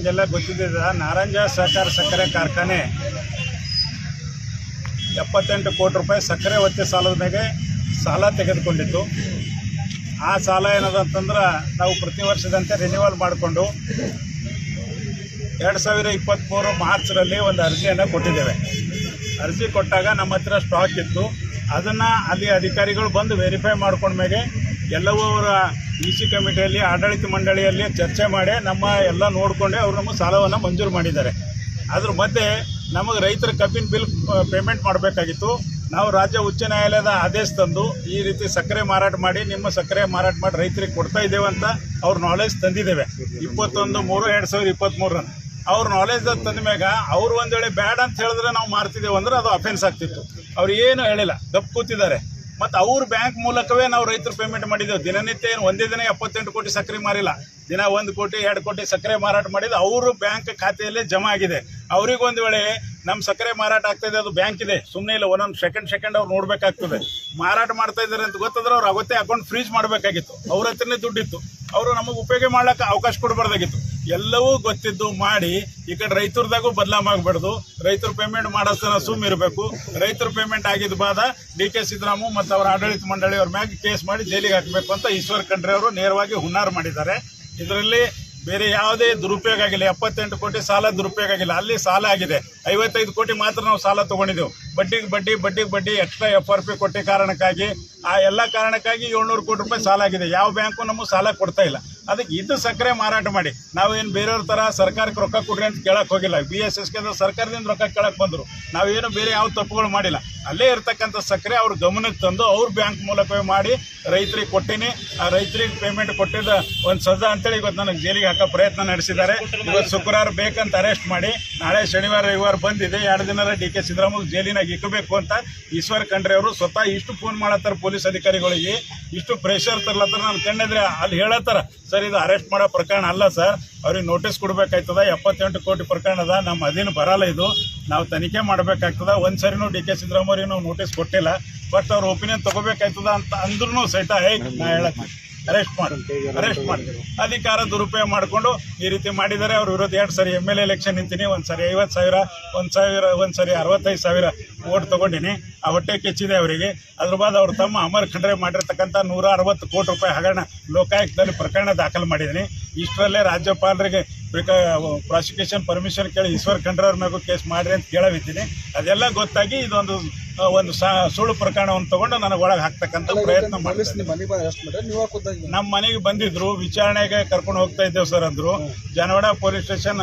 ನಿಮಗೆಲ್ಲ ಗೊತ್ತಿದ್ದ ನಾರಂಜ ಸಹಕಾರ ಸಕ್ಕರೆ ಕಾರ್ಖಾನೆ ಎಪ್ಪತ್ತೆಂಟು ಕೋಟಿ ರೂಪಾಯಿ ಸಕ್ಕರೆ ಒತ್ತೆ ಸಾಲದ ಮೇಲೆ ಸಾಲ ತೆಗೆದುಕೊಂಡಿತ್ತು ಆ ಸಾಲ ಏನದ ಅಂತಂದ್ರೆ ನಾವು ಪ್ರತಿ ವರ್ಷದಂತೆ ರಿನ್ಯೂವಲ್ ಮಾಡಿಕೊಂಡು ಎರಡು ಸಾವಿರ ಇಪ್ಪತ್ತ್ಮೂರು ಮಾರ್ಚ್ರಲ್ಲಿ ಒಂದು ಅರ್ಜಿಯನ್ನು ಕೊಟ್ಟಿದ್ದೇವೆ. ಅರ್ಜಿ ಕೊಟ್ಟಾಗ ನಮ್ಮ ಹತ್ರ ಸ್ಟಾಕ್ ಇತ್ತು. ಅದನ್ನು ಅಲ್ಲಿ ಅಧಿಕಾರಿಗಳು ಬಂದು ವೆರಿಫೈ ಮಾಡ್ಕೊಂಡ್ಮೇಲೆ ಎಲ್ಲವೂ ಅವರ ಇ ಸಿ ಕಮಿಟಿಯಲ್ಲಿ, ಆಡಳಿತ ಮಂಡಳಿಯಲ್ಲಿ ಚರ್ಚೆ ಮಾಡಿ ನಮ್ಮ ಎಲ್ಲ ನೋಡಿಕೊಂಡೆ ಅವರು ನಮ್ಮ ಸಾಲವನ್ನು ಮಂಜೂರು ಮಾಡಿದ್ದಾರೆ. ಅದ್ರ ಮಧ್ಯೆ ನಮಗೆ ರೈತರ ಕಬ್ಬಿನ ಬಿಲ್ ಪೇಮೆಂಟ್ ಮಾಡಬೇಕಾಗಿತ್ತು. ನಾವು ರಾಜ್ಯ ಉಚ್ಚ ನ್ಯಾಯಾಲಯದ ಆದೇಶ ತಂದು ಈ ರೀತಿ ಸಕ್ಕರೆ ಮಾರಾಟ ಮಾಡಿ, ನಿಮ್ಮ ಸಕ್ಕರೆ ಮಾರಾಟ ಮಾಡಿ ರೈತರಿಗೆ ಕೊಡ್ತಾ ಇದ್ದೇವೆ ಅಂತ ಅವ್ರ ನಾಲೆಜ್ ತಂದಿದ್ದೇವೆ. ಇಪ್ಪತ್ತೊಂದು ಮೂರು, ಎರಡು ಸಾವಿರದ ಇಪ್ಪತ್ತ್ಮೂರನ್ನು ಅವ್ರ ನಾಲೆಜ್ ತಂದ ಮ್ಯಾಗ ಅವ್ರು ಒಂದ್ ವೇಳೆ ಬ್ಯಾಡ್ ಅಂತ ಹೇಳಿದ್ರೆ ನಾವು ಮಾರ್ತಿದ್ದೇವೆ ಅಂದ್ರೆ ಅದು ಅಫೆನ್ಸ್ ಆಗ್ತಿತ್ತು. ಅವ್ರು ಏನು ಹೇಳಿಲ್ಲ. ದಪ್ಪ ಕೂತಿದ್ದಾರೆ. ಮತ್ತು ಅವ್ರ ಬ್ಯಾಂಕ್ ಮೂಲಕವೇ ನಾವು ರೈತರು ಪೇಮೆಂಟ್ ಮಾಡಿದ್ದೇವೆ ದಿನನಿತ್ಯ ಏನು ಒಂದೇ ದಿನ ಎಪ್ಪತ್ತೆಂಟು ಕೋಟಿ ಸಕ್ಕರೆ ಮಾರಿಲ್ಲ. ದಿನ ಒಂದು ಕೋಟಿ, ಎರಡು ಕೋಟಿ ಸಕ್ಕರೆ ಮಾರಾಟ ಮಾಡಿದ್ದು ಅವರು ಬ್ಯಾಂಕ್ ಖಾತೆಯಲ್ಲೇ ಜಮಾ ಆಗಿದೆ. ಅವ್ರಿಗೆ ಒಂದು ವೇಳೆ ನಮ್ಮ ಸಕ್ಕರೆ ಮಾರಾಟ ಆಗ್ತಾ ಇದೆ, ಅದು ಬ್ಯಾಂಕ್ ಇದೆ. ಸುಮ್ಮನೆ ಇಲ್ಲ, ಒಂದೊಂದು ಸೆಕೆಂಡ್ ಸೆಕೆಂಡ್ ಅವ್ರು ನೋಡಬೇಕಾಗ್ತದೆ. ಮಾರಾಟ ಮಾಡ್ತಾ ಇದ್ದಾರೆ ಅಂತ ಗೊತ್ತಾದ್ರೆ ಅವ್ರು ಅವತ್ತೇ ಅಕೌಂಟ್ ಫ್ರೀಜ್ ಮಾಡಬೇಕಾಗಿತ್ತು. ಅವ್ರ ಹತ್ರನೇ ದುಡ್ಡಿತ್ತು. ಅವರು ನಮಗೆ ಉಪಯೋಗ ಮಾಡಲಿಕ್ಕೆ ಅವಕಾಶ ಕೊಡಬಾರ್ದಾಗಿತ್ತು. ಎಲ್ಲವೂ ಗೊತ್ತಿದ್ದು ಮಾಡಿ ಈ ಕಡೆ ರೈತರದಾಗೂ ಬದಲಾಮಾಗಬಾರ್ದು ರೈತರು ಪೇಮೆಂಟ್ ಮಾಡೋಸ್ತನ ಸುಮ್ ಇರಬೇಕು. ರೈತರು ಪೇಮೆಂಟ್ ಆಗಿದ್ದ ಬಾದ ಡಿ ಕೆ ಸಿದ್ದರಾಮು ಮತ್ತು ಅವರ ಆಡಳಿತ ಮಂಡಳಿ ಅವ್ರ ಮ್ಯಾಗ ಕೇಸ್ ಮಾಡಿ ಜೈಲಿಗೆ ಹಾಕಬೇಕು ಅಂತ ಈಶ್ವರ್ ಖಂಡ್ರೆ ಅವರು ನೇರವಾಗಿ ಹುನ್ನಾರ ಮಾಡಿದ್ದಾರೆ. ಇದರಲ್ಲಿ ಬೇರೆ ಯಾವುದೇ ದುರುಪಯೋಗ ಆಗಿಲ್ಲ. ಎಪ್ಪತ್ತೆಂಟು ಕೋಟಿ ಸಾಲ ದುರುಪಯೋಗ ಆಗಿಲ್ಲ. ಅಲ್ಲಿ ಸಾಲ ಆಗಿದೆ. ಐವತ್ತೈದು ಕೋಟಿ ಮಾತ್ರ ನಾವು ಸಾಲ ತಗೊಂಡಿದ್ದೆವು ಬಡ್ಡಿಗೆ ಬಡ್ಡಿ ಬಡ್ಡಿಗೆ ಬಡ್ಡಿ ಎಕ್ಸ್ಟ್ರಾ ಎಫ್ ಆರ್ ಪಿ ಕೊಟ್ಟ ಕಾರಣಕ್ಕಾಗಿ, ಆ ಎಲ್ಲ ಕಾರಣಕ್ಕಾಗಿ ಏಳ್ನೂರು ಕೋಟಿ ರೂಪಾಯಿ ಸಾಲ ಆಗಿದೆ. ಯಾವ ಬ್ಯಾಂಕು ನಮಗೆ ಸಾಲ ಕೊಡ್ತಾ ಇಲ್ಲ. ಅದಕ್ಕೆ ಇದು ಸಕ್ಕರೆ ಮಾರಾಟ ಮಾಡಿ. ನಾವೇನು ಬೇರೆಯವ್ರ ಥರ ಸರ್ಕಾರಕ್ಕೆ ರೊಕ್ಕ ಕೊಡ್ರಿ ಅಂತ ಕೇಳಕ್ಕೆ ಹೋಗಿಲ್ಲ. ಬಿ ಎಸ್ ಎಸ್ ಸರ್ಕಾರದಿಂದ ರೊಕ್ಕ ಕೇಳಕ್ಕೆ ಬಂದರು. ನಾವೇನು ಬೇರೆ ಯಾವ ತಪ್ಪುಗಳು ಮಾಡಿಲ್ಲ. ಅಲ್ಲೇ ಇರ್ತಕ್ಕಂಥ ಸಕ್ಕರೆ ಅವ್ರ ಗಮನಕ್ಕೆ ತಂದು ಅವ್ರ ಬ್ಯಾಂಕ್ ಮೂಲಕವೇ ಮಾಡಿ ರೈತರಿಗೆ ಕೊಟ್ಟಿನಿ. ಆ ರೈತರಿಗೆ ಪೇಮೆಂಟ್ ಕೊಟ್ಟಿದ್ದ ಒಂದು ಸದಾ ಅಂತೇಳಿ ಇವತ್ತು ನನಗೆ ಜೈಲಿಗೆ ಹಾಕೋ ಪ್ರಯತ್ನ ನಡೆಸಿದ್ದಾರೆ. ಇವತ್ತು ಶುಕ್ರವಾರ ಬೇಕಂತ ಅರೆಸ್ಟ್ ಮಾಡಿ ನಾಳೆ ಶನಿವಾರ ರವಿವಾರ ಬಂದಿದೆ. ಎರಡು ದಿನ ಡಿ ಕೆ ಸಿದ್ದರಾಮಯ್ಯ ಜೈಲಿನಾಗ ಇಕ್ಕಬೇಕು ಅಂತ ಈಶ್ವರ್ ಖಂಡ್ರೆ ಅವರು ಸ್ವತಃ ಇಷ್ಟು ಫೋನ್ ಮಾಡತ್ತಾರ ಪೊಲೀಸ್ ಅಧಿಕಾರಿಗಳಿಗೆ. ಇಷ್ಟು ಪ್ರೆಷರ್ ತರ್ಲತ್ತಾರ ನಾನು ಕಣ್ಣಿದ್ರೆ. ಅಲ್ಲಿ ಹೇಳತ್ತಾರ, ಸರ್, ಇದು ಅರೆಸ್ಟ್ ಮಾಡೋ ಪ್ರಕರಣ ಅಲ್ಲ ಸರ್. ಅವ್ರಿಗೆ ನೋಟಿಸ್ ಕೊಡ್ಬೇಕಾಯ್ತದ. ಎಪ್ಪತ್ತೆಂಟು ಕೋಟಿ ಪ್ರಕರಣ ಅದ ನಮ್ಮ ಅಧೀನ ಬರಲ್ಲ ಇದು. ನಾವು ತನಿಖೆ ಮಾಡಬೇಕಾಗ್ತದ. ಒಂದು ಸರಿನೂ ಡಿ ಕೆ ಸಿದ್ದರಾಮಯ್ಯ ನಾವು ನೋಟಿಸ್ ಕೊಟ್ಟಿಲ್ಲ. ಬಟ್ ಅವ್ರ ಒಪಿನಿಯನ್ ತಗೋಬೇಕಾಯ್ತದ ಅಂತ ಅಂದ್ರೂ ಸಹಿತ ಹೇ ನಾ ಹೇಳಕ್ಕೆ ಅರೆಸ್ಟ್ ಮಾಡಿ ಅರೆಸ್ಟ್ ಮಾಡಿ. ಅಧಿಕಾರ ದುರುಪಯೋಗ ಮಾಡಿಕೊಂಡು ಈ ರೀತಿ ಮಾಡಿದರೆ ಅವ್ರ ವಿರೋಧ ಎರಡು ಸರಿ ಎಂ ಎಲ್ ಎಲೆಕ್ಷನ್ ನಿಂತೀನಿ ಒಂದು ಸರಿ ಐವತ್ತು ಸಾವಿರ ಒಂದು ಸಾವಿರ ಒಂದು ಸರಿ ಅರವತ್ತೈದು ಸಾವಿರ ಓಟ್ ತೊಗೊಂಡಿನಿ. ಆ ಹೊಟ್ಟೆ ಕೆಚ್ಚಿದೆ ಅವರಿಗೆ. ಅದ್ರ ಬಾದ್ ಅವ್ರ ತಮ್ಮ ಅಮರ್ ಖಂಡ್ರೆ ಮಾಡಿರ್ತಕ್ಕಂಥ ನೂರ ಅರವತ್ತು ಕೋಟಿ ರೂಪಾಯಿ ಹಗರಣ ಲೋಕಾಯುಕ್ತದಲ್ಲಿ ಪ್ರಕರಣ ದಾಖಲು ಮಾಡಿದ್ದೀನಿ. ಇಷ್ಟರಲ್ಲೇ ರಾಜ್ಯಪಾಲರಿಗೆ ಬೇಕಾ ಪ್ರಾಸಿಕ್ಯೂಷನ್ ಪರ್ಮಿಷನ್ ಕೇಳಿ ಈಶ್ವರ್ ಖಂಡ್ರವ್ರ ಮ್ಯಾಗೂ ಕೇಸ್ ಮಾಡ್ರಿ ಅಂತ ಕೇಳವಿದ್ದೀನಿ ಅದೆಲ್ಲ ಗೊತ್ತಾಗಿ ಇದೊಂದು ಒಂದು ಸುಳ್ಳು ಪ್ರಕರಣವನ್ನು ತಗೊಂಡು ನನಗೆ ಒಳಗೆ ಹಾಕ್ತಕ್ಕಂಥ ಪ್ರಯತ್ನ ಮಾಡಿ ನಿಮ್ಮ ಮನೆಗೆ ಬಂದಿದ್ರು ವಿಚಾರಣೆಗೆ ಕರ್ಕೊಂಡು ಹೋಗ್ತಾ ಇದ್ದೇವೆ ಸರ್ ಅಂದ್ರು. Janawada police station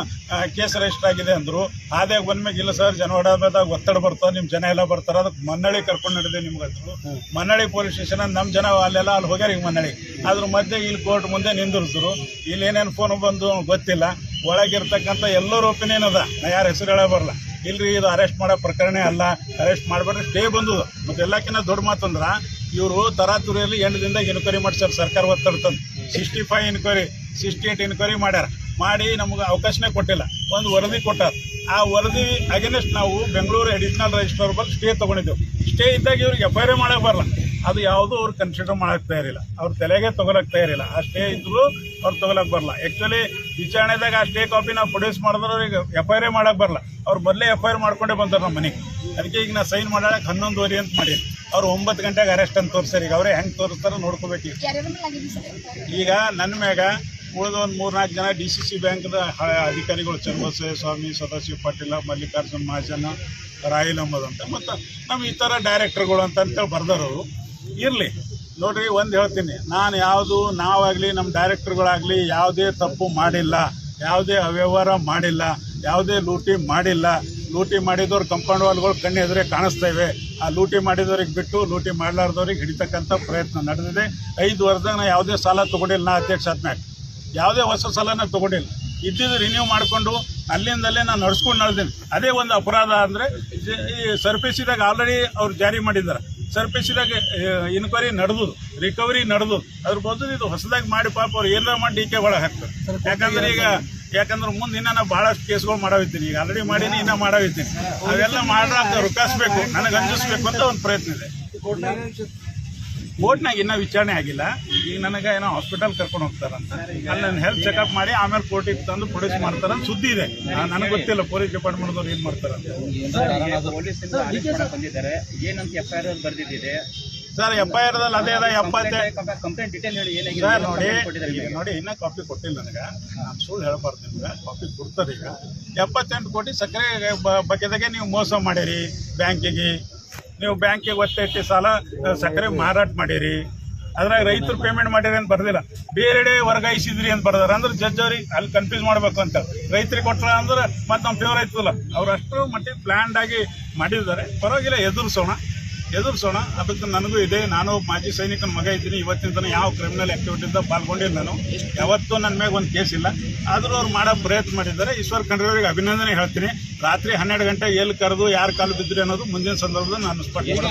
case register ಆಗಿದೆ ಅಂದ್ರು. ಹಾದ್ಯಾಗ ಬಂದ್ಮೇಲೆ ಇಲ್ಲ ಸರ್ ಜನವಾಡದಾಗ ಒತ್ತಡ ಬರ್ತದೆ ನಿಮ್ಮ ಜನ ಎಲ್ಲ ಬರ್ತಾರೆ ಅದಕ್ಕೆ ಮನ್ನಳಿ ಕರ್ಕೊಂಡು ನಡೆದೆ ನಿಮ್ಗೆ ಅಂದ್ರು ಮನ್ನಳಿ ಪೊಲೀಸ್ ಸ್ಟೇಷನ್ ನಮ್ಮ ಜನ ಅಲ್ಲೆಲ್ಲ ಅಲ್ಲಿ ಹೋಗ್ಯಾರ ಈಗ ಮನ್ನಳಿ ಅದ್ರ ಮಧ್ಯೆ ಇಲ್ಲಿ ಕೋರ್ಟ್ ಮುಂದೆ ನಿಂದಿರಿಸಿದ್ರು ಇಲ್ಲಿ ಏನೇನು ಫೋನ್ ಬಂದು ಗೊತ್ತಿಲ್ಲ. ಒಳಗಿರ್ತಕ್ಕಂಥ ಎಲ್ಲರ ಒಪಿನಿಯನ್ ಅದ. ನಾ ಯಾರ ಹೆಸರು ಹೇಳ ಬರಲ್ಲ. ಇಲ್ರಿ, ಇದು ಅರೆಸ್ಟ್ ಮಾಡೋ ಪ್ರಕರಣ ಅಲ್ಲ. ಅರೆಸ್ಟ್ ಮಾಡಬೇಡ್ರಿ ಸ್ಟೇ ಬಂದು. ಮತ್ತೆ ಎಲ್ಲಕ್ಕಿಂತ ದೊಡ್ಡ ಮಾತಂದ್ರ ಇವರು ತರಾತುರಿಯಲ್ಲಿ ಎಂಟು ಎನ್ಕ್ವೈರಿ ಮಾಡ್ಸ್ಯಾರ, ಸರ್ಕಾರ ಒತ್ತಡ್ತಂದು. Sixty five enquiry sixty eight enquiry ಮಾಡ್ಯಾರ. ಮಾಡಿ ನಮ್ಗೆ ಅವಕಾಶನೇ ಕೊಟ್ಟಿಲ್ಲ. ಒಂದು ವರದಿ ಕೊಟ್ಟಾರ. ಆ ವರದಿ ಅಗೇನೆಸ್ಟ್ ನಾವು ಬೆಂಗಳೂರು ಅಡಿಷನಲ್ ರಿಜಿಸ್ಟರ್ ಬಲ್ಲಿ ಸ್ಟೇ ತೊಗೊಂಡಿದ್ದೆವು. ಸ್ಟೇ ಇದ್ದಾಗ ಇವ್ರಿಗೆ ಎಫ್ ಐ ಆರ್ ಬರಲ್ಲ. ಅದು ಯಾವುದೂ ಅವ್ರು ಕನ್ಸಿಡರ್ ಮಾಡಕ್ಕೆ ತಯಾರಿಲ್ಲ. ಅವ್ರ ತಲೆಗೆ ತಗೊಳಕ್ಕೆ ತಯಾರಿಲ್ಲ. ಆ ಸ್ಟೇ ಇದ್ರು ಅವ್ರು ತೊಗೊಳಕ್ಕೆ ಬರಲ್ಲ. ಆ್ಯಕ್ಚುಲಿ ವಿಚಾರಣೆದಾಗ ಆ ಸ್ಟೇ ಕಾಪಿ ನಾವು ಪ್ರೊಡ್ಯೂಸ್ ಮಾಡಿದ್ರೆ ಅವ್ರಿಗೆ ಎಫ್ ಐ ಆರ್ ಮಾಡಕ್ಕೆ ಬರಲ್ಲ. ಅವ್ರು ಮೊದಲೇ ಎಫ್ ಐ ಆರ್ ಮಾಡ್ಕೊಂಡೇ ಬಂದರು ನಮ್ಮ ಮನೆಗೆ. ಅದಕ್ಕೆ ಈಗ ನಾ ಸೈನ್ ಮಾಡಕ್ಕೆ ಹನ್ನೊಂದುವರೆ ಅಂತ ಮಾಡಿ ಅವ್ರು ಒಂಬತ್ತು ಗಂಟೆಗೆ ಅರೆಸ್ಟ್ ಅಂತ ತೋರಿಸ್ತಾರೆ ಈಗ ಅವರೇ ಹೆಂಗೆ ತೋರಿಸ್ತಾರೋ ನೋಡ್ಕೋಬೇಕು ಈಗ. ಈಗ ನನ್ನ ಮ್ಯಾಗ ಉಳಿದ ಒಂದು ಮೂರ್ನಾಲ್ಕು ಜನ ಡಿ ಸಿ ಸಿ ಬ್ಯಾಂಕ್ದ ಅಧಿಕಾರಿಗಳು ಚನ್ನಬಸವ ಸ್ವಾಮಿ ಸದಾಶಿವ ಪಾಟೀಲ ಮಲ್ಲಿಕಾರ್ಜುನ್ ಮಹಾಜನ ರಾಯಲ್ ಅಂತ. ಮತ್ತು ನಮ್ಮ ಈ ಥರ ಡೈರೆಕ್ಟರ್ಗಳು ಅಂತ ಅಂತೇಳಿ ಬರ್ದವರು ಇರಲಿ. ನೋಡ್ರಿ, ಒಂದು ಹೇಳ್ತೀನಿ. ನಾನು ಯಾವುದು ನಾವಾಗಲಿ ನಮ್ಮ ಡೈರೆಕ್ಟರ್ಗಳಾಗಲಿ ಯಾವುದೇ ತಪ್ಪು ಮಾಡಿಲ್ಲ. ಯಾವುದೇ ಅವ್ಯವಹಾರ ಮಾಡಿಲ್ಲ. ಯಾವುದೇ ಲೂಟಿ ಮಾಡಿಲ್ಲ. ಲೂಟಿ ಮಾಡಿದವ್ರು ಕಂಪೌಂಡ್ ವಾಲ್ಗಳು ಕಣ್ಣು ಎದುರೇ ಕಾಣಿಸ್ತಾ ಇವೆ. ಆ ಲೂಟಿ ಮಾಡಿದವ್ರಿಗೆ ಬಿಟ್ಟು, ಲೂಟಿ ಮಾಡಲಾರ್ದವ್ರಿಗೆ ಹಿಡಿತಕ್ಕಂಥ ಪ್ರಯತ್ನ ನಡೆದಿದೆ. ಐದು ವರ್ಷದಾಗ ನಾ ಯಾವುದೇ ಸಾಲ ತೊಗೊಂಡಿಲ್ಲ ನಾ ಅಧ್ಯಕ್ಷ ಆದ್ಮ್ಯಾಗ. ಯಾವುದೇ ಹೊಸ ಸಾಲನ ತೊಗೊಂಡಿಲ್ಲ. ಇದ್ದಿದ್ದು ರಿನ್ಯೂ ಮಾಡಿಕೊಂಡು ಅಲ್ಲಿಂದಲೇ ನಾನು ನಡ್ಸ್ಕೊಂಡು ನಡೆದೀನಿ. ಅದೇ ಒಂದು ಅಪರಾಧ ಅಂದರೆ, ಈ ಸರ್ಪಿಸಿದಾಗ ಆಲ್ರೆಡಿ ಅವ್ರು ಜಾರಿ ಮಾಡಿದ್ದಾರೆ ಸರ್ಫೇಸಿದಾಗ ಇನ್ಕ್ವೈರಿ ನಡೆದು ರಿಕವರಿ ನಡೆದು ಅದ್ರ ಬದಲು ಇದು ಹೊಸದಾಗಿ ಮಾಡಿ ಪಾಪ ಅವ್ರು ಏನಾರ ಮಾಡಿ ಡಿ ಕೆ ಒಳಗೆ ಹಾಕ್ತಾರೆ. ಯಾಕಂದ್ರೆ ಈಗ, ಯಾಕಂದ್ರೆ ಮುಂದೆ ಇನ್ನ ನಾ ಭಾಳಷ್ಟು ಕೇಸ್ಗಳು ಮಾಡವಿದ್ದೀನಿ. ಈಗ ಆಲ್ರೆಡಿ ಮಾಡೀನಿ, ಇನ್ನ ಮಾಡವಿದ್ದೀನಿ. ಅವೆಲ್ಲ ಅಂತ ರುಕಾಸ್ಬೇಕು ನನಗೆ ಅಂಜಿಸ್ಬೇಕು ಅಂತ ಒಂದು ಪ್ರಯತ್ನ ಇದೆ. ಕೋರ್ಟ್ನಾಗ ಇನ್ನೂ ವಿಚಾರಣೆ ಆಗಿಲ್ಲ. ಈಗ ನನಗೆ ಏನೋ ಹಾಸ್ಪಿಟಲ್ ಕರ್ಕೊಂಡು ಹೋಗ್ತಾರಂತ ಅಲ್ಲಿ ನನ್ನ ಹೆಲ್ತ್ ಚೆಕಪ್ ಮಾಡಿ ಆಮೇಲೆ ಕೋರ್ಟಿಗೆ ತಂದು ಪ್ರೊಡ್ಯೂಸ್ ಮಾಡ್ತಾರಂತ ಸುದ್ದಿ ಇದೆ. ನನಗೆ ಗೊತ್ತಿಲ್ಲ ಪೊಲೀಸ್ ಡಿಪಾರ್ಟ್ಮೆಂಟ್ದವ್ರು ಏನು ಬಂದಿದ್ದಾರೆ. ಏನಂತ F I R sir F I ಆರ್ದಲ್ಲಿ ಅದೇ ಅದ ಎಪ್ಪತ್ತೆ ಕಂಪ್ಲೇಂಟ್ ಡೀಟೇಲ್ ಹೇಳಿ ಏನಾಗಿದೆ ಸರ್ ನೋಡಿ ನೋಡಿ ಇನ್ನೂ ಕಾಪಿ ಕೊಟ್ಟಿಲ್ಲ ನನಗೆ. ನಾನು ಸುಳ್ಳು ಹೇಳಬಾರ್ದು ನಿಮ್ಗೆ. ಕಾಪಿ ಕೊಡ್ತಾರೆ ಈಗ. ಎಪ್ಪತ್ತೆಂಟು ಕೋಟಿ ಸಕ್ಕರೆ ಬಗ್ಗೆದಾಗೆ ನೀವು ಮೋಸ ಮಾಡಿರಿ ಬ್ಯಾಂಕಿಗೆ. ನೀವು ಬ್ಯಾಂಕಿಗೆ ಒತ್ತೆಟ್ಟಿ ಸಾಲ ಸಕ್ಕರೆ ಮಾರಾಟ ಮಾಡಿರಿ. ಅದ್ರಾಗ ರೈತರು ಪೇಮೆಂಟ್ ಮಾಡಿರಿ ಅಂತ ಬರ್ದಿಲ್ಲ. ಬೇರೆಡೆ ವರ್ಗಾಯಿಸಿದ್ರಿ ಅಂತ ಬರ್ದಾರ. ಅಂದ್ರೆ ಜಡ್ಜ್ ಅವ್ರಿಗೆ ಅಲ್ಲಿ ಕನ್ಫ್ಯೂಸ್ ಮಾಡ್ಬೇಕು ಅಂತ. ರೈತರಿಗೆ ಕೊಟ್ಟರೆ ಅಂದ್ರೆ ಮತ್ತೆ ನಮ್ಮ ಫೇವರ್ ಆಯ್ತಲ್ಲ ಅವ್ರು ಅಷ್ಟು ಮಟ್ಟಿಗೆ ಪ್ಲ್ಯಾಂಡ್ ಆಗಿ ಮಾಡಿದ್ದಾರೆ. ಪರವಾಗಿಲ್ಲ, ಎದುರಿಸೋಣ. ಎದುರಿಸೋಣ. ಅದಕ್ಕೆ ನನಗೂ ಇದೆ. ನಾನು ಮಾಜಿ ಸೈನಿಕನ ಮಗ ಇದ್ದೀನಿ. ಇವತ್ತಿನ ತನಕ ಯಾವ ಕ್ರಿಮಿನಲ್ ಆಕ್ಟಿವಿಟಿಯಿಂದ ಪಾಲ್ಗೊಂಡಿಲ್ಲ ನಾನು. ಯಾವತ್ತೂ ನನ್ನ ಮೇಲೆ ಒಂದು ಕೇಸ್ ಇಲ್ಲ. ಆದರೂ ಅವ್ರು ಮಾಡೋ ಪ್ರಯತ್ನ ಮಾಡಿದ್ದಾರೆ. ಈಶ್ವರ್ ಖಂಡ್ರೆ ಅಭಿನಂದನೆ ಹೇಳ್ತೀನಿ. ರಾತ್ರಿ ಹನ್ನೆರಡು ಗಂಟೆ ಎಲ್ಲಿ ಕರೆದು ಯಾರು ಕಾಲು ಬಿದ್ದರೆ ಅನ್ನೋದು ಮುಂದಿನ ಸಂದರ್ಭದಲ್ಲಿ ನಾನು ಸ್ಪಷ್ಟ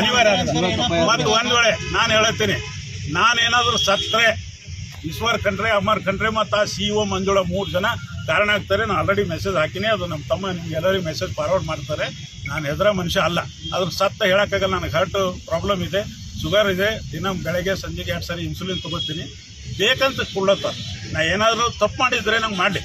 ಅನಿವಾರ್ಯ. ಮತ್ತು ಒಂದು ವೇಳೆ ನಾನು ಹೇಳ್ತೀನಿ. ನಾನೇನಾದರೂ ಸತ್ತರೆ ಈಶ್ವರ್ ಖಂಡ್ರೆ ಅಮರ್ ಖಂಡ್ರೆ ಮತ್ತು ಆ ಸಿ ಒ ಮಂಜುಳ ಮೂರು ಜನ ಕಾರಣ ಆಗ್ತಾರೆ. ನಾನು ಆಲ್ರೆಡಿ ಮೆಸೇಜ್ ಹಾಕಿನಿ. ಅದು ನಮ್ಮ ತಮ್ಮ ನಿಮ್ಗೆ ಎಲ್ಲರಿಗೂ ಮೆಸೇಜ್ ಫಾರ್ವರ್ಡ್ ಮಾಡ್ತಾರೆ. ನಾನು ಹೆದರ ಮನುಷ್ಯ ಅಲ್ಲ. ಅದ್ರ ಸತ್ತ ಹೇಳೋಕ್ಕಾಗಲ್ಲ, ನನಗೆ ಹಾರ್ಟ್ ಪ್ರಾಬ್ಲಮ್ ಇದೆ ಶುಗರ್ ಇದೆ, ದಿನ ಬೆಳಗ್ಗೆ, ಸಂಜೆಗೆ ಎರಡು ಸಾರಿ ಇನ್ಸುಲಿನ್ ತೊಗೋತೀನಿ ಬೇಕಂತ ಕೊಡ್ಲತ್ತ ನಾ ಏನಾದರೂ ತಪ್ಪು ಮಾಡಿದರೆ ನಂಗೆ ಮಾಡಲಿ.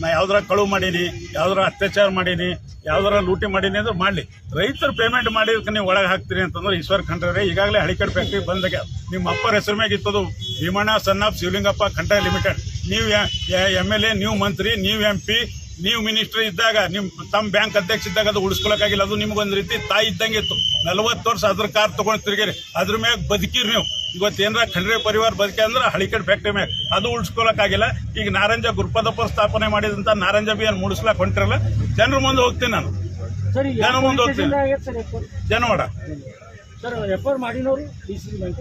ನಾ ಯಾವ್ದಾರ ಕಳುವು ಮಾಡೀನಿ, ಯಾವ್ದಾರ ಅತ್ಯಾಚಾರ ಮಾಡೀನಿ, ಯಾವ್ದಾರ ಲೂಟಿ ಮಾಡೀನಿ ಅಂದ್ರೆ ಮಾಡಲಿ. ರೈತರು ಪೇಮೆಂಟ್ ಮಾಡಿದಕ್ಕೆ ನೀವು ಒಳಗೆ ಹಾಕ್ತೀರಿ ಅಂತಂದ್ರೆ ಈಶ್ವರ್ ಖಂಡ್ರೆ, ಈಗಾಗಲೇ ಹಳಿಕಡ್ ಫ್ಯಾಕ್ಟ್ರಿ ಬಂದಾಗ ನಿಮ್ಮ ಅಪ್ಪರ ಹೆಸರು ಮ್ಯಾಗ ಇತ್ತದು Bhimanna, son of Shivalingappa, Khandre limited ನೀವು ಎಂ ಎಲ್ ಎ ನೀವು ಮಂತ್ರಿ, ನೀವು ಎಂ ಪಿ ನೀವು ಮಿನಿಸ್ಟರ್ ಇದ್ದಾಗ ನಿಮ್ಮ ತಮ್ಮ ಬ್ಯಾಂಕ್ ಅಧ್ಯಕ್ಷ ಇದ್ದಾಗ ಅದು ಉಳಿಸ್ಕೊಳಕ್ಕಾಗಿಲ್ಲ. ಅದು ನಿಮ್ಗೊಂದು ರೀತಿ ತಾಯಿ ಇದ್ದಂಗೆ ಇತ್ತು. ನಲವತ್ತು ವರ್ಷ ಅದ್ರ ಕಾರ್ ತೊಗೊಂಡು ತಿರುಗಿರಿ ಅದ್ರ ಮ್ಯಾಗ ಬದುಕಿರಿ ನೀವು. ಇವತ್ತು ಏನಾರ ಖಂಡ್ರೆ ಪರಿವಾರ ಬದುಕಿ ಅಂದ್ರೆ ಹಳಿಕಡ್ ಫ್ಯಾಕ್ಟ್ರಿ ಮ್ಯಾಗ. ಅದು ಉಳಿಸ್ಕೊಳಕ್ಕಾಗಿಲ್ಲ. ಈಗ ನಾರಂಜ ಗುರುಪದಪ್ಪ ಸ್ಥಾಪನೆ ಮಾಡಿದಂತ ನಾರಂಜ ಬಿ ಏನ್ ಮುಡಿಸ್ಲಾಕ್ ಹೊಂಟಿರಲ್ಲ? ಜನರ ಮುಂದೆ ಹೋಗ್ತೀನಿ ನಾನು. ಜನ ಮುಂದೆ ಹೋಗ್ತೀನಿ. ಜನ ಮಾಡ. Janawada sir F R ಮಾಡಿನವರು D C bank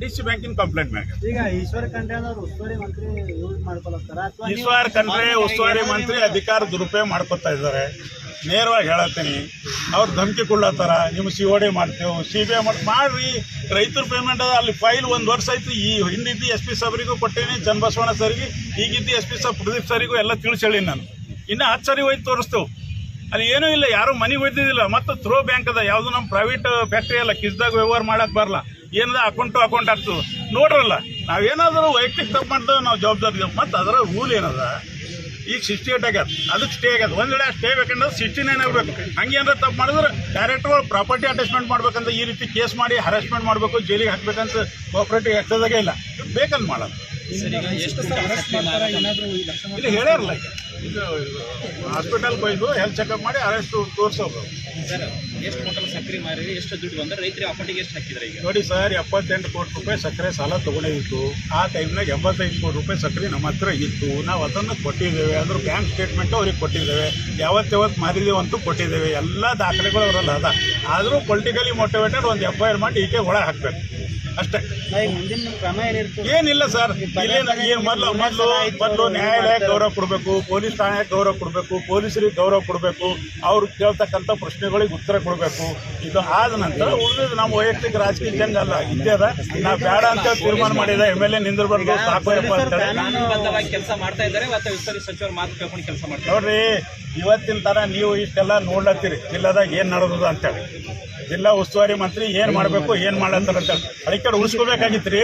D C ಬ್ಯಾಂಕಿನ ಕಂಪ್ಲೇಂಟ್ ಮ್ಯಾಗ. ಈಗ ಈಶ್ವರ ಖಂಡ್ರೆ ಅನ್ನೋರು ಉಸ್ತುವಾರಿ ಮಂತ್ರಿ ಯೂಸ್ ಮಾಡ್ಕೊಳತ್ತಾರ ಅಥವಾ ನೀವು- ಈಶ್ವರ್ ಖಂಡ್ರೆ ಉಸ್ತುವಾರಿ ಮಂತ್ರಿ ಅಧಿಕಾರ ದುರುಪಯೋಗ ಮಾಡ್ಕೊತಾ ಇದ್ದಾರೆ. ನೇರವಾಗಿ ಹೇಳತ್ತೀನಿ. ಅವ್ರು ಧಮಕಿ ಕೊಡ್ಲತ್ತಾರ. ನಿಮ್ಮ ಸಿ ಓ ಡಿ ಮಾಡ್ತೇವೆ. ಸಿ ಬಿ ಐ ಮಾಡಿ ಮಾಡ್ರಿ. ರೈತರ ಪೇಮೆಂಟ್ ಅಲ್ಲಿ ಫೈಲ್ ಒಂದು ವರ್ಷ ಆಯ್ತು. ಈ ಹಿಂದಿದ್ದು ಎಸ್ ಪಿ ಸಾಬ್ರಿಗೂ ಕೊಟ್ಟೇನಿ ಚನ್ನಬಸವಣ್ಣ ಸರ್ಗೆ ಈಗಿದ್ದು ಎಸ್ ಪಿ ಸಾಬ್ ಪ್ರದೀಪ್ ಸರಿಗೂ ಎಲ್ಲ ತಿಳಿಸಿ ಹೇಳಿ ನಾನು. ಇನ್ನು ಹತ್ತು ಸರಿ ಹೋಯ್ತು ತೋರಿಸ್ತೇವೆ. ಅಲ್ಲಿ ಏನೂ ಇಲ್ಲ ಯಾರು ಮನೆಗೆ ಒಯ್ದಿದ್ದಿಲ್ಲ ಮತ್ತು ಥ್ರೋ ಬ್ಯಾಂಕ್ ಅದ ಯಾವುದು ನಮ್ಮ ಪ್ರೈವೇಟ್ ಫ್ಯಾಕ್ಟ್ರಿ ಅಲ್ಲ ಕಿಸ್ದಾಗ ವ್ಯವಹಾರ ಮಾಡಕ್ ಬರಲ್ಲ ಏನದ ಅಕೌಂಟ್ ಟು ಅಕೌಂಟ್ ಆಗ್ತದೆ. ನೋಡ್ರಲ್ಲ ನಾವೇನಾದರೂ ವೈಯಕ್ತಿಕ ತಪ್ಪು ಮಾಡ್ತೇವೆ ನಾವು ಜವಾಬ್ದಾರಿ ಮತ್ತು ಅದರ ರೂಲ್ ಏನದ? ಈಗ ಸಿಕ್ಸ್ಟಿ ಏಟ್ ಆಗ್ಯದ ಅದಕ್ಕೆ ಸ್ಟೇ ಆಗ್ಯದ. ಒಂದ್ ವೇಳೆ ಸ್ಟೇ ಬೇಕಂದ್ರೆ ಸಿಕ್ಸ್ಟಿ ನೈನ್ ಆಗಬೇಕು ಹಂಗೇನಾರ ತಪ್ಪು ಮಾಡಿದ್ರೆ ಡೈರೆಕ್ಟ್ಗಳು ಪ್ರಾಪರ್ಟಿ ಅಟ್ಯಾಚ್ಮೆಂಟ್ ಮಾಡ್ಬೇಕಂತ ಈ ರೀತಿ ಕೇಸ್ ಮಾಡಿ ಹರಾಸ್ಮೆಂಟ್ ಮಾಡಬೇಕು ಜೈಲಿಗೆ ಹಾಕ್ಬೇಕಂತ ಕೋಆಪರೇಟಿವ್ ಆಗ್ತದಾಗೆ ಇಲ್ಲ. ಬೇಕಂತ ಮಾಡಲ್ಲ. ಇಲ್ಲಿ ಹೇಳ್ಯಾರಲ್ಲ ಇದು ಹಾಸ್ಪಿಟಲ್ಗೆ ಹೋಯ್ದು ಹೆಲ್ತ್ ಚೆಕಪ್ ಮಾಡಿ ಅರೆಸ್ಟ್ ತೋರಿಸೋದು ಸರ್ ಎಷ್ಟು ಮೊಟ್ಟಲ್ ಸಕ್ರೆ ಮಾರಿ ಎಷ್ಟು ದುಡ್ಡು ಬಂದ್ರೆ ಎಷ್ಟು ಹಾಕಿದ್ರೆ ಈಗ? ನೋಡಿ ಸರ್ ಎಪ್ಪತ್ತೆಂಟು ಕೋಟಿ ರೂಪಾಯಿ ಸಕ್ಕರೆ ಸಾಲ ತಗೊಂಡಿತ್ತು. ಆ ಟೈಮ್ನಾಗ ಎಂಬತ್ತೈದು ಕೋಟಿ ರೂಪಾಯಿ ಸಕ್ಕರೆ ನಮ್ಮ ಹತ್ರ ಇತ್ತು. ನಾವು ಅದನ್ನು ಕೊಟ್ಟಿದ್ದೇವೆ. ಅದ್ರ ಬ್ಯಾಂಕ್ ಸ್ಟೇಟ್ಮೆಂಟ್ ಅವ್ರಿಗೆ ಕೊಟ್ಟಿದ್ದೇವೆ. ಯಾವತ್ತು ಯಾವತ್ತು ಮಾರಿದೇವಂತೂ ಕೊಟ್ಟಿದ್ದೇವೆ. ಎಲ್ಲ ದಾಖಲೆಗಳು ಅವರಲ್ಲ ಅದ. ಆದರೂ ಪೊಲಿಟಿಕಲಿ ಮೋಟಿವೇಟೆಡ್ ಒಂದು ಎಫ್ ಐ ಆರ್ ಮಾಡಿ ಈಕೆ ಒಳಗೆ ಹಾಕ್ಬೇಕು. ಅಷ್ಟೇ. ಏನಿಲ್ಲ ಸರ್. ಇಲ್ಲಿ ಏನು ಮೊದಲು ಮೊದಲು ಮೊದಲು ನ್ಯಾಯಾಲಯಕ್ಕೆ ಗೌರವ ಕೊಡಬೇಕು ಪೊಲೀಸ್ ಠಾಣೆಗೆ ಗೌರವ ಕೊಡಬೇಕು ಪೊಲೀಸರಿಗೆ ಗೌರವ ಕೊಡಬೇಕು ಅವ್ರು ಕೇಳ್ತಕ್ಕಂಥ ಪ್ರಶ್ನೆಗಳಿಗೆ ಉತ್ತರ ಕೊಡಬೇಕು. ಇದು ಆದ ನಂತರ ಉಳಿದ ನಮ್ಮ ವೈಯಕ್ತಿಕ ರಾಜಕೀಯ ಜಂಗ ಅಲ್ಲ ಇದ್ದೇ ಅದ. ನಾ ಬೇಡ ಅಂತ ತೀರ್ಮಾನ ಮಾಡಿದ ಎಂ ಎಲ್ ಎ ನಿಂದಿರ್ಬಾರ್ದು ಸಾಕೋಯಪ್ಪ ಅಂತೇಳಿ. ಕಾನೂನುಬದ್ಧವಾಗಿ ಕೆಲಸ ಮಾಡ್ತಾ ಇದ್ದಾರೆ ಮತ್ತು ಸಚಿವರು ಮಾತು ಕೇಳ್ಕೊಂಡು ಕೆಲಸ ಮಾಡ್ತಾರೆ ನೋಡ್ರಿ ಇವತ್ತಿನ ತರ ನೀವು ಇಷ್ಟೆಲ್ಲ ನೋಡ್ಲತ್ತೀರಿ. ಜಿಲ್ಲಾದಾಗ ಏನ್ ನಡೆದದ ಅಂತೇಳಿ. ಜಿಲ್ಲಾ ಉಸ್ತುವಾರಿ ಮಂತ್ರಿ ಏನ್ ಮಾಡಬೇಕು ಏನ್ ಮಾಡ್ಲತ್ತಾರ ಅಂತೇಳಿ ಅದಕ್ಕೆ ಉಳಿಸ್ಕೋಬೇಕಾಗಿತ್ತು ರೀ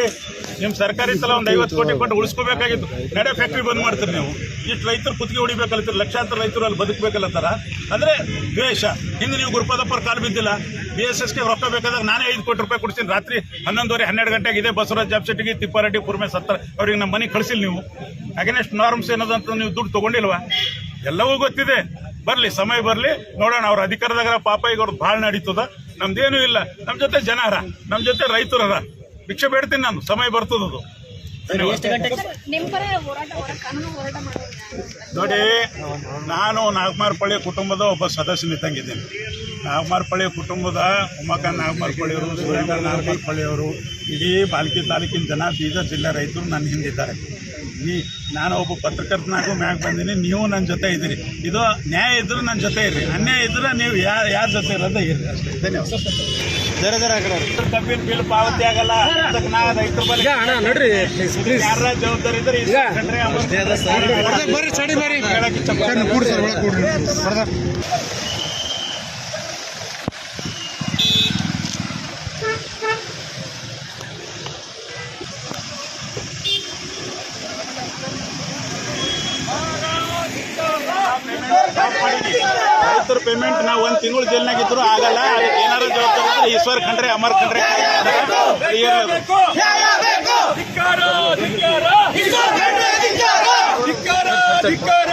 ನಿಮ್ಮ ಸರ್ಕಾರಿ ಸಲ ಒಂದು ಐವತ್ತು ಕೋಟಿ ಕೊಟ್ಟು ಉಳಿಸ್ಕೋಬೇಕಾಗಿತ್ತು. ನಡೆ ಫ್ಯಾಕ್ಟ್ರಿ ಬಂದ್ ಮಾಡ್ತೀರಿ ನೀವು. ಇಷ್ಟು ರೈತರು ಕುತ್ತಿಗೆ ಹೊಡಿಬೇಕಲ್ತೀರಿ ಲಕ್ಷಾಂತರ ರೈತರು ಅಲ್ಲಿ ಬದುಕಬೇಕಲ್ಲತ್ತಾರ ಅಂದ್ರೆ ದ್ವೇಷ. ಹಿಂದೆ ನೀವು ಗುರುಪದಪ್ಪರ ಕಾಲು ಬಿದ್ದಿಲ್ಲ. ಬಿ ಎಸ್ ಎಸ್ಗೆ ರೊಕ್ಕ ಬೇಕಾದಾಗ ನಾನೇ ಐದು ಕೋಟಿ ರೂಪಾಯಿ ಕೊಡ್ತೀನಿ ರಾತ್ರಿ ಹನ್ನೊಂದುವರೆ, ಹನ್ನೆರಡು ಗಂಟೆಗೆ ಇದೆ ಬಸವರಾಜ್ ಜಾಬ್ಶೆಟ್ಟಿಗೆ ತಿಪ್ಪಾರೆಡ್ಡಿ ಪುರ್ಮೆ ಸತ್ತರ. ಅವ್ರಿಗೆ ನಮ್ಮ ಮನೆಗೆ ಕಳಿಸಿಲ್ಲ ನೀವು. ಅಗೇನೆಸ್ಟ್ ನಾರ್ಮ್ಸ್ ಏನದಂತ ನೀವು ದುಡ್ಡು ತಗೊಂಡಿಲ್ವಾ? ಎಲ್ಲವೂ ಗೊತ್ತಿದೆ. ಬರಲಿ, ಸಮಯ ಬರಲಿ. ನೋಡೋಣ, ಅವ್ರ ಅಧಿಕಾರದಾಗ ಪಾಪ ಈಗ ಅವ್ರದ್ದು ಭಾಳ ನಡೀತದ. ನಮ್ದೇನೂ ಇಲ್ಲ. ನಮ್ಮ ಜೊತೆ ಜನ ಅರ ನಮ್ಮ ಜೊತೆ ರೈತರು ಅರ ಭಿಕ್ಷೆ ಬೇಡ್ತೀನಿ ನಾನು ಸಮಯ ಬರ್ತದದು ನೋಡಿ ನಾನು ನಾಗಮಾರ್ಪಳ್ಳಿ ಕುಟುಂಬದ ಒಬ್ಬ ಸದಸ್ಯನಿದ್ದಂಗಿದ್ದೀನಿ ನಾಗಮಾರ್ಪಳ್ಳಿ ಕುಟುಂಬದ ಉಮಾಕಾಂತ್ ನಾಗಮಾರ್ಪಳ್ಳಿಯವರು ಸುರೇಂದ್ರ ನಾಗಮಾರ್ಪಳ್ಳಿಯವರು ಇಡೀ ಬಾಲ್ಕಿ ತಾಲೂಕಿನ ಜನ ಬೀದರ್ ಜಿಲ್ಲೆ ರೈತರು ನನ್ನ ಹಿಂದಿದ್ದಾರೆ. ನೀ ನಾನು ಒಬ್ಬ ಪತ್ರಕರ್ತನಾಗೂ ಮ್ಯಾಗ ಬಂದೀನಿ ನೀವು ನನ್ನ ಜೊತೆ ಇದ್ದೀರಿ. ಇದು ನ್ಯಾಯ ಇದ್ರೂ ನನ್ನ ಜೊತೆ ಇರ್ರಿ ಅನ್ಯಾಯ ಇದ್ರೆ ನೀವು ಯಾರು ಯಾರ ಜೊತೆ ಇರೋದೇ ಇರ್ರಿ ಅಷ್ಟೇ. ಧನ್ಯವಾದ. ಜರ ಜರ ಕಡೆ ಕಬ್ಬಿನ ಬಿಲ್ ಪಾವತಿ ಆಗಲ್ಲ ಅದಕ್ಕೆ ನಾ ರೈತರ ಬಳಿ ಹಣ ಅಣ್ಣ ನಡ್ರಿ ಯಾರ ಜವಾಬ್ದಾರಿ ಇದ್ರೆ ಬರ್ರಿ ಬರ್ರಿ. ಆಗಲ್ಲ ಅದಕ್ಕೆ ಏನಾದ್ರು ಜವಾಬ್ದಾರಿ ಈಶ್ವರ್ ಖಂಡ್ರೆ ಅಮರ್ ಖಂಡ್ರೆ ಧಿಕ್ಕಾರ